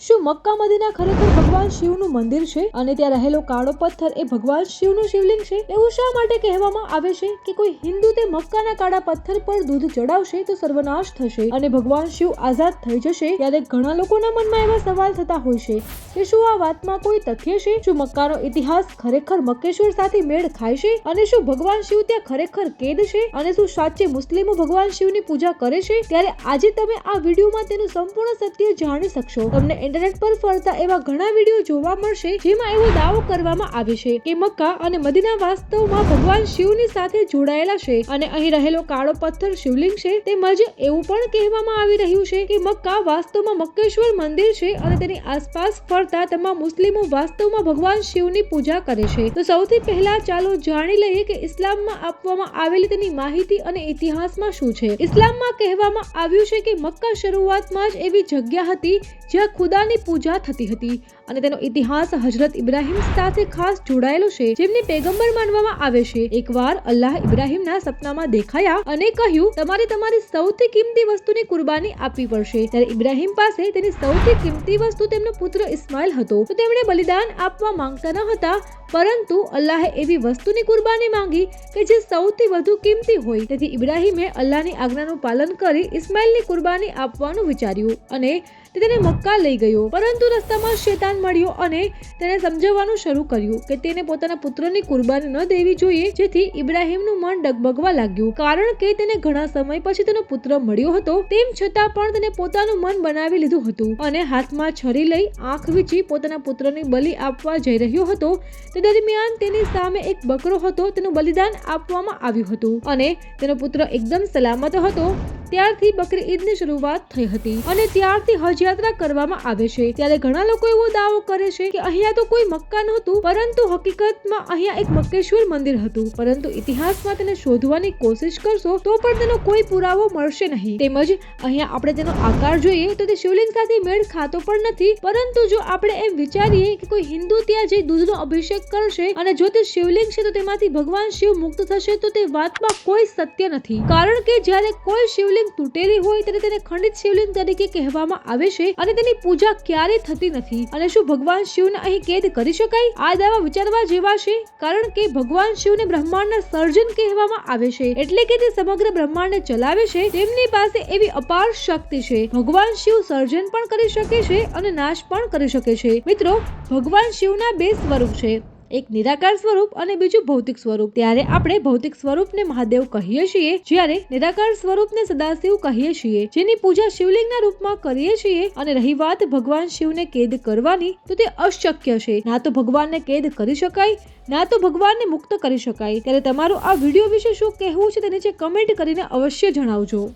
શું Mecca Medina ખરેખર ભગવાન શિવનું મંદિર છે? અને ત્યાં રહેલો કાળો પથ્થર એ ભગવાન શિવનું શિવલિંગ છે? એવું શા માટે કહેવામાં આવે છે કે કોઈ હિન્દુ તે મક્કાના કાળા પથ્થર પર દૂધ ચડાવશે તો સર્વનાશ થશે અને ભગવાન શિવ આઝાદ થઈ જશે ત્યારે ઘણા લોકોના મનમાં એવા સવાલ થતા હોય છે કે શું આ વાતમાં કોઈ તથ્ય છે? શું મક્કાનો ઇતિહાસ ખરેખર મક્કેશ્વર સાથે મેળ ખાય છે? અને શું ભગવાન શિવ ત્યાં ખરેખર કેદ છે? અને શું સાચે મુસ્લિમો ભગવાન શિવની પૂજા કરે છે? ત્યારે આજે તમે આ વિડીયોમાં તેનું સંપૂર્ણ સત્ય જાણી શકશો. તમને ઇન્ટરનેટ પર ફરતા એવા ઘણા વીડિયો જોવા મળશે જેમાં એવો દાવો કરવામાં આવે છે કે મક્કા અને મદીના વાસ્તવમાં ભગવાન શિવની સાથે જોડાયેલા છે અને અહીં રહેલો કાળો પથ્થર શિવલિંગ છે તેમજ એવું પણ કહેવામાં આવી રહ્યું છે કે મક્કા વાસ્તવમાં મક્કેશ્વર મંદિર છે અને તેની આસપાસ ફરતા તમામ મુસ્લિમો વાસ્તવમાં ભગવાન શિવની પૂજા કરે છે. તો સૌથી પહેલા ચાલો જાણી લઈએ કે ઇસ્લામમાં આપવામાં આવેલી તેની માહિતી અને ઇતિહાસમાં શું છે. ઇસ્લામમાં કહેવામાં આવ્યું છે કે મક્કા શરૂઆતમાં જ એવી જગ્યા હતી જ્યાં ખુદાની પૂજા થતી હતી અને તેનો ઇતિહાસ હજરત ઇબ્રાહિમ સાથે ખાસ જોડાયેલો છે, જેમને પેગંબર માનવામાં આવે છે. એકવાર અલ્લાહ ઇબ્રાહિમના સપનામાં દેખાયા અને કહ્યું, તમારે તમારી સૌથી કિંમતી વસ્તુની કુરબાની આપવી પડશે. ત્યારે ઇબ્રાહિમ પાસે તેની સૌથી કિંમતી વસ્તુ તેમનો પુત્ર ઇસ્માઇલ હતો. તો તેમણે બલિદાન આપવા માંગતા ન હતા પરંતુ અલ્લાહે એવી વસ્તુની કુરબાની માંગી કે જે સૌથી વધુ કિંમતી હોય. તેથી ઇબ્રાહીમે અલ્લાહની આજ્ઞાનું પાલન કરી ઇસ્માઇલની કુરબાની આપવાનું વિચાર્યું અને તે તેને મક્કા લઈ ગયો. પરંતુ રસ્તામાં શેતાન મળ્યો અને તેને સમજાવવાનું શરૂ કર્યું કે તેને પોતાના પુત્રની કુરબાની ન દેવી જોઈએ, જેથી ઇબ્રાહિમનું મન ડગબગવા લાગ્યું. કારણ કે તેને ઘણા સમય પછી તેનો પુત્ર મળ્યો હતો, તેમ છતાં પણ તેને પોતાનું મન બનાવી લીધું હતું અને હાથમાં છરી લઈ આંખ વીંચી પોતાના પુત્રની બલિ આપવા જઈ રહ્યો હતો. તે દરમિયાન તેની સામે એક બકરો હતો. તેનું બલિદાન આપવામાં આવ્યું હતું અને તેનો પુત્ર એકદમ સલામત હતો. ત્યારથી બકરી ઈદની શરૂઆત થઈ હતી અને ત્યારથી હજ યાત્રા કરવામાં આવે છે. ત્યારે ઘણા લોકો એવો દાવો કરે છે કે અહીંયા તો કોઈ મક્કા નહોતું, પરંતુ હકીકતમાં અહીંયા એક મક્કેશ્વર મંદિર હતું. પરંતુ ઇતિહાસમાં તેને શોધવાની કોશિશ કરશો તો પણ તેનો કોઈ પુરાવો મળશે નહીં. તેમજ અહીંયા આપણે તેનો આકાર જોઈએ તો તે શિવલિંગ સાથે મેળ ખાતો પણ નથી. પરંતુ જો આપણે એમ વિચારીએ કે કોઈ હિન્દુ ત્યાં જઈ દૂધનો અભિષેક કરશે અને જો તે શિવલિંગ છે તો તેમાંથી ભગવાન શિવ મુક્ત થશે તો તે વાતમાં કોઈ સત્ય નથી. કારણ કે જ્યારે કોઈ શિવલિંગ તૂટેલી હોય ત્યારે તેને ખંડિત શિવલિંગ તરીકે કહેવામાં આવે છે અને તેની પૂજા ક્યારેય થતી નથી. અને શું ભગવાન શિવને અહીં કેદ કરી શકાય? આ દાવા વિચારવા જેવા છે, કારણ કે ભગવાન શિવને બ્રહ્માંડના સર્જન કહેવામાં આવે છે. એટલે કે તે સમગ્ર બ્રહ્માંડને ચલાવે છે, તેમની પાસે એવી અપાર શક્તિ છે. ભગવાન શિવ સર્જન પણ કરી શકે છે અને નાશ પણ કરી શકે છે. મિત્રો, ભગવાન શિવના બે સ્વરૂપ છે. એક નિરાકાર સ્વરૂપ અને બીજું ભૌતિક સ્વરૂપ. ત્યારે આપણે ભૌતિક સ્વરૂપને મહાદેવ કહીએ છીએ, જ્યારે નિરાકાર સ્વરૂપને સદાશિવ કહીએ છીએ, જેની પૂજા શિવલિંગના રૂપમાં કરીએ છીએ અને રહી વાત ભગવાન શિવને કેદ કરવાની, તો તે અશક્ય છે. ના તો ભગવાનને કેદ કરી શકાય, ના તો ભગવાનને મુક્ત કરી શકાય. ત્યારે તમારું આ વીડિયો વિશે શું કહેવું છે તે નીચે કમેન્ટ કરીને અવશ્ય જણાવજો.